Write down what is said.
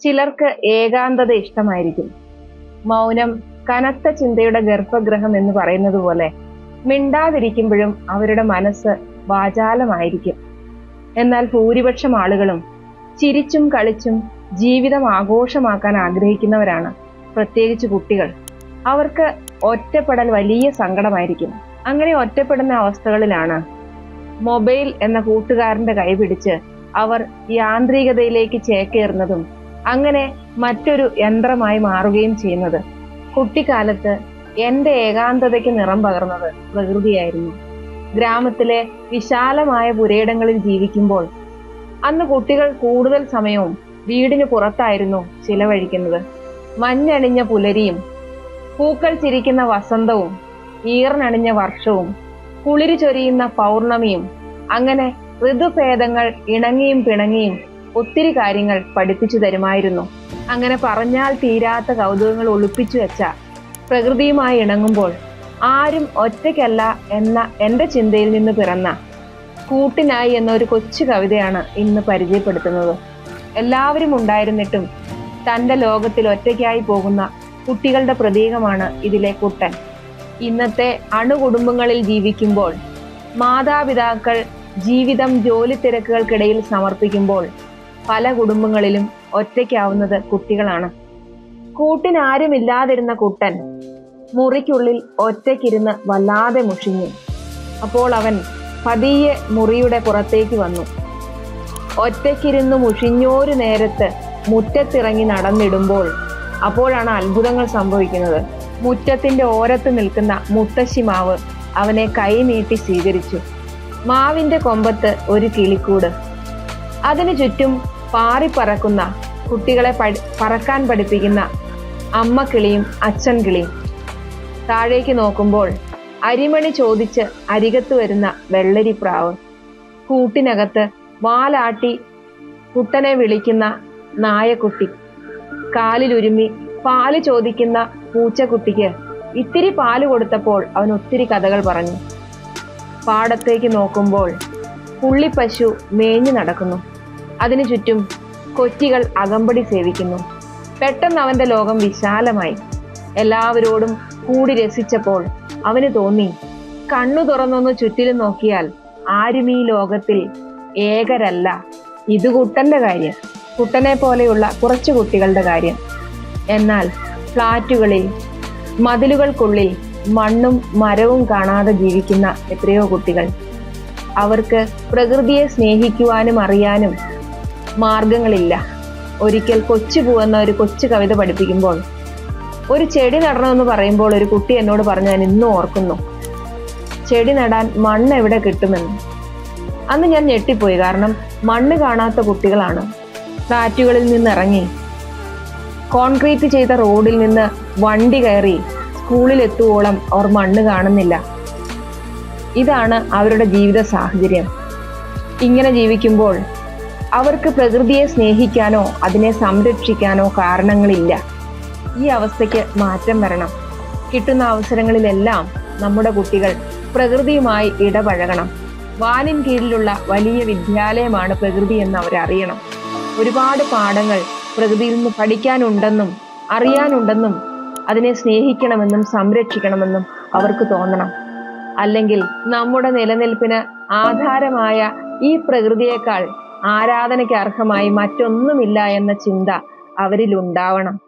ചിലർക്ക് ഏകാന്തത ഇഷ്ടമായിരിക്കും. മൗനം കനത്ത ചിന്തയുടെ ഗർഭഗ്രഹം എന്ന് പറയുന്നത് പോലെ മിണ്ടാതിരിക്കുമ്പോഴും അവരുടെ മനസ്സ് വാചാലമായിരിക്കും. എന്നാൽ ഭൂരിപക്ഷം ആളുകളും ചിരിച്ചും കളിച്ചും ജീവിതം ആഘോഷമാക്കാൻ ആഗ്രഹിക്കുന്നവരാണ് പ്രത്യേകിച്ച് കുട്ടികൾ. അവർക്ക് ഒറ്റപ്പെടൽ വലിയ സങ്കടമായിരിക്കും. അങ്ങനെ ഒറ്റപ്പെടുന്ന അവസ്ഥകളിലാണ് മൊബൈൽ എന്ന കൂട്ടുകാരന്റെ കൈപിടിച്ച് അവർ യാന്ത്രികതയിലേക്ക് ചേക്കേറുന്നതും അങ്ങനെ മറ്റൊരു യന്ത്രമായി മാറുകയും ചെയ്യുന്നത്. കുട്ടിക്കാലത്ത് എന്റെ ഏകാന്തതയ്ക്ക് നിറം പകർന്നത് പ്രകൃതിയായിരുന്നു. ഗ്രാമത്തിലെ വിശാലമായ പുരയിടങ്ങളിൽ ജീവിക്കുമ്പോൾ അന്ന് കുട്ടികൾ കൂടുതൽ സമയവും വീടിന് പുറത്തായിരുന്നു ചിലവഴിക്കുന്നത്. മഞ്ഞണിഞ്ഞ പുലരിയും പൂക്കൾ ചിരിക്കുന്ന വസന്തവും ഈറനണിഞ്ഞ വർഷവും കുളിര് ചൊരിയുന്ന പൗർണമിയും അങ്ങനെ ഋതുഭേദങ്ങൾ ഇണങ്ങിയും പിണങ്ങിയും ഒത്തിരി കാര്യങ്ങൾ പഠിപ്പിച്ചു തരുമായിരുന്നു. അങ്ങനെ പറഞ്ഞാൽ തീരാത്ത കൗതുകങ്ങൾ ഒളിപ്പിച്ചു വെച്ച പ്രകൃതിയുമായി ഇണങ്ങുമ്പോൾ ആരും ഒറ്റയ്ക്കല്ല എന്ന എന്റെ ചിന്തയിൽ നിന്ന് പിറന്ന കൂട്ടിനായി എന്ന ഒരു കൊച്ചു കവിതയാണ് ഇന്ന് പരിചയപ്പെടുത്തുന്നത്. എല്ലാവരും ഉണ്ടായിരുന്നിട്ടും തന്റെ ലോകത്തിൽ ഒറ്റയ്ക്കായി പോകുന്ന കുട്ടികളുടെ പ്രതീകമാണ് ഇതിലെ കുട്ടൻ. ഇന്നത്തെ അണുകുടുംബങ്ങളിൽ ജീവിക്കുമ്പോൾ മാതാപിതാക്കൾ ജീവിതം ജോലി തിരക്കുകൾക്കിടയിൽ സമർപ്പിക്കുമ്പോൾ പല കുടുംബങ്ങളിലും ഒറ്റയ്ക്കാവുന്നത് കുട്ടികളാണ്. കൂട്ടിനാരുമില്ലാതിരുന്ന കുട്ടൻ മുറിക്കുള്ളിൽ ഒറ്റയ്ക്കിരുന്ന് വല്ലാതെ മുഷിഞ്ഞു. അപ്പോൾ അവൻ പതിയെ മുറിയുടെ പുറത്തേക്ക് വന്നു. ഒറ്റയ്ക്കിരുന്ന് മുഷിഞ്ഞോരു നേരത്ത് മുറ്റത്തിറങ്ങി നടന്നിടുമ്പോൾ അപ്പോഴാണ് അത്ഭുതങ്ങൾ സംഭവിക്കുന്നത്. മുറ്റത്തിന്റെ ഓരത്ത് നിൽക്കുന്ന മുത്തശ്ശി മാവ് അവനെ കൈനീട്ടി സ്വീകരിച്ചു. മാവിന്റെ കൊമ്പത്ത് ഒരു കിളിക്കൂട്. അതിനു ചുറ്റും പാറിപ്പറക്കുന്ന കുട്ടികളെ പറക്കാൻ പഠിപ്പിക്കുന്ന അമ്മ കിളിയും അച്ഛൻ കിളിയും താഴേക്ക് നോക്കുമ്പോൾ അരിമണി ചോദിച്ച് അരികത്ത് വരുന്ന വെള്ളരി പ്രാവ് കൂട്ടിനകത്ത് വാലാട്ടി കുട്ടനെ വിളിക്കുന്ന നായക്കുട്ടി. കാലിലുരുമി പാൽ ചോദിക്കുന്ന പൂച്ചക്കുട്ടിക്ക് ഇത്തിരി പാൽ കൊടുത്തപ്പോൾ അവൻ ഒത്തിരി കഥകൾ പറഞ്ഞു. പാടത്തേക്ക് നോക്കുമ്പോൾ പുള്ളിപ്പശു മേഞ്ഞു നടക്കുന്നു. അതിനു ചുറ്റും കൊറ്റികൾ അകമ്പടി സേവിക്കുന്നു. പെട്ടെന്ന് അവന്റെ ലോകം വിശാലമായി. എല്ലാവരോടും കൂടി രസിച്ചപ്പോൾ അവന് തോന്നി കണ്ണു തുറന്നൊന്ന് ചുറ്റിലും നോക്കിയാൽ ആരും ഈ ലോകത്തിൽ ഏകരല്ല. ഇത് കുട്ടന്റെ കാര്യം കുട്ടനെ പോലെയുള്ള കുറച്ചു കുട്ടികളുടെ കാര്യം. എന്നാൽ ഫ്ലാറ്റുകളിൽ മതിലുകൾക്കുള്ളിൽ മണ്ണും മരവും കാണാതെ ജീവിക്കുന്ന എത്രയോ കുട്ടികൾ. അവർക്ക് പ്രകൃതിയെ സ്നേഹിക്കുവാനും അറിയാനും മാർഗങ്ങളില്ല ഒരിക്കൽ കൊച്ചു പൂവെന്ന ഒരു കൊച്ചു കവിത പഠിപ്പിക്കുമ്പോൾ ഒരു ചെടി നടണമെന്ന് പറയുമ്പോൾ ഒരു കുട്ടി എന്നോട് പറഞ്ഞു ഞാൻ ഇന്നും ഓർക്കുന്നു. ചെടി നടാൻ മണ്ണ് എവിടെ കിട്ടുമെന്ന്. അന്ന് ഞാൻ ഞെട്ടിപ്പോയി കാരണം മണ്ണ് കാണാത്ത കുട്ടികളാണ്. ഫ്ലാറ്റുകളിൽ നിന്ന് ഇറങ്ങി കോൺക്രീറ്റ് ചെയ്ത റോഡിൽ നിന്ന് വണ്ടി കയറി സ്കൂളിൽ എത്തുവോളം അവർ മണ്ണ് കാണുന്നില്ല. ഇതാണ് അവരുടെ ജീവിത സാഹചര്യം. ഇങ്ങനെ ജീവിക്കുമ്പോൾ അവർക്ക് പ്രകൃതിയെ സ്നേഹിക്കാനോ അതിനെ സംരക്ഷിക്കാനോ കാരണങ്ങളില്ല. ഈ അവസ്ഥയ്ക്ക് മാറ്റം വരണം. കിട്ടുന്ന അവസരങ്ങളിലെല്ലാം നമ്മുടെ കുട്ടികൾ പ്രകൃതിയുമായി ഇടപഴകണം. വാനിൻ കീഴിലുള്ള വലിയ വിദ്യാലയമാണ് പ്രകൃതി എന്ന് അവരറിയണം ഒരുപാട് പാഠങ്ങൾ പ്രകൃതിയിൽ നിന്ന് പഠിക്കാനുണ്ടെന്നും അറിയാനുണ്ടെന്നും അതിനെ സ്നേഹിക്കണമെന്നും സംരക്ഷിക്കണമെന്നും അവർക്ക് തോന്നണം. അല്ലെങ്കിൽ നമ്മുടെ നിലനിൽപ്പിന് ആധാരമായ ഈ പ്രകൃതിയേക്കാൾ ആരാധനയ്ക്ക് അർഹമായി മറ്റൊന്നുമില്ല എന്ന ചിന്ത അവരിൽ ഉണ്ടാവണം